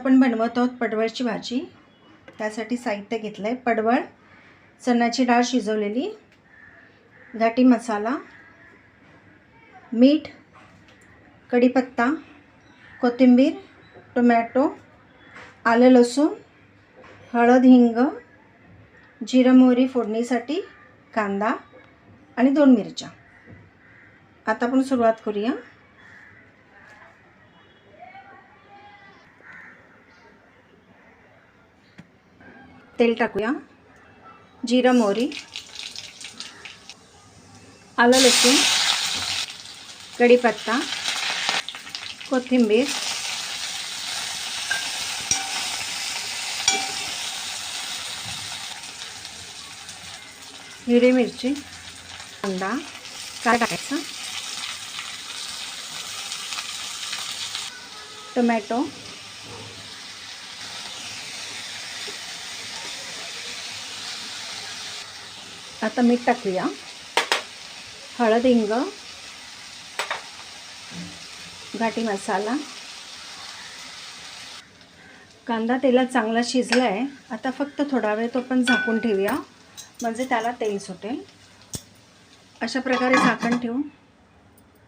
आपण बनवत आहोत पडवळची भाजी. त्यासाठी साहित्य घेतलं आहे पडवळ चण्याची डाळ शिजवलेली घाटी मसाला मीठ कढीपत्ता कोथिंबीर टोमॅटो आलं लसूण हळद हिंग जिरं मोहरी फोडणीसाठी कांदा आणि दोन मिरच्या. आता आपण सुरुवात करूया. तेल टाकूया. जिरं मोहरी आलं लसूण कढीपत्ता कोथिंबीर हिरवी मिरची कांदा काय टाकायचा? टोमॅटो आता मीठ टाकूया. हळद हिंग घाटी मसाला. कांदा तेलात चांगला शिजला आहे आता फक्त थोडा वेळ तो पण झाकून ठेवूया. म्हणजे त्याला तेल सुटेल. अशा प्रकारे झाकण ठेवून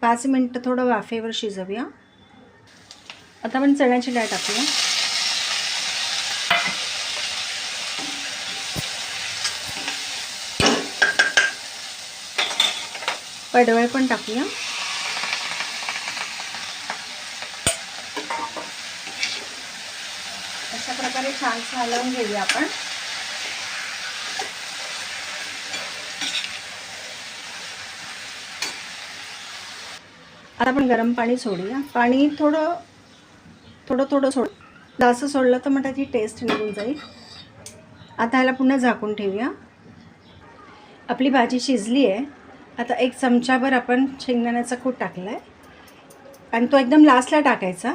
पाच मिनटं थोडं वाफेवर शिजवूया. आता आपण चण्याची डाळ टाकूया. पडवळ पण टाकूया. अशा प्रकारे छान हलवून घेऊया आपण. आता आपण गरम पाणी सोडूया. पाणी थोडं थोडं थोडं सोड जास्त सोडलं तर मग त्याची टेस्ट निघून जाईल. आता ह्याला पुन्हा झाकून ठेवूया. आपली भाजी शिजली आहे. आता एक चमचाभर आपण शेंगदाण्याचा कूट टाकला आहे आणि तो एकदम लास्टला टाकायचा.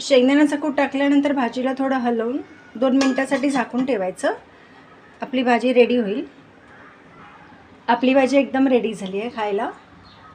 शेंगदाण्याचा कूट टाकल्यानंतर भाजीला थोडं हलवून दोन मिनटासाठी झाकून ठेवायचं. आपली भाजी रेडी होईल. आपली भाजी एकदम रेडी झाली आहे खायला.